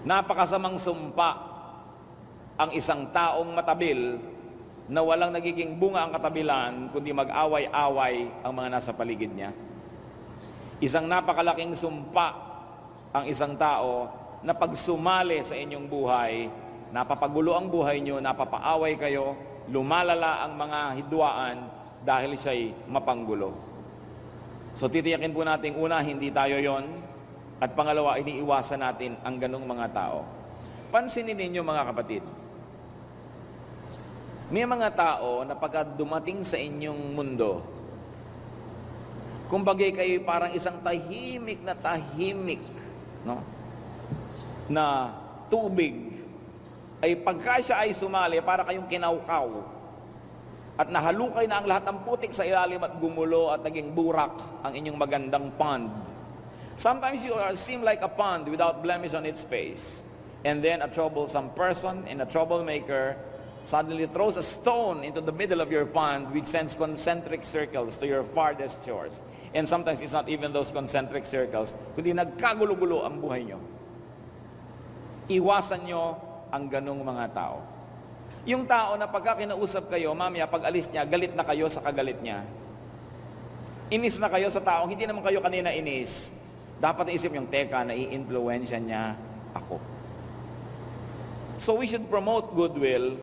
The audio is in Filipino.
Napakasamang sumpa ang isang taong matabil na walang nagiging bunga ang katabilan kundi mag-away-away ang mga nasa paligid niya. Isang napakalaking sumpa ang isang tao na pag sumali sa inyong buhay, napapagulo ang buhay nyo, napapaaway kayo, lumalala ang mga hidwaan dahil siya'y mapanggulo. So titiyakin po natin una, hindi tayo yon At pangalawa, iniiwasan natin ang ganong mga tao. Pansinin ninyo mga kapatid, may mga tao na pagka dumating sa inyong mundo, kumbagay kayo parang isang tahimik na tahimik, no? Na tubig, ay pagka siya ay sumali, para kayong kinaukaw. At nahalukay na ang lahat ng putik sa ilalim at gumulo at naging burak ang inyong magandang pond. Sometimes you are, seem like a pond without blemish on its face. And then a troublesome person and a troublemaker suddenly throws a stone into the middle of your pond which sends concentric circles to your farthest shores. And sometimes it's not even those concentric circles, kundi nagkagulo-gulo ang buhay nyo. Iwasan nyo ang ganong mga tao. Yung tao na pagka kinausap kayo, mamaya pag alis niya, galit na kayo sa kagalit niya. Inis na kayo sa taong hindi naman kayo kanina inis. Dapat isip yung, teka, nai-influensya niya ako. So we should promote goodwill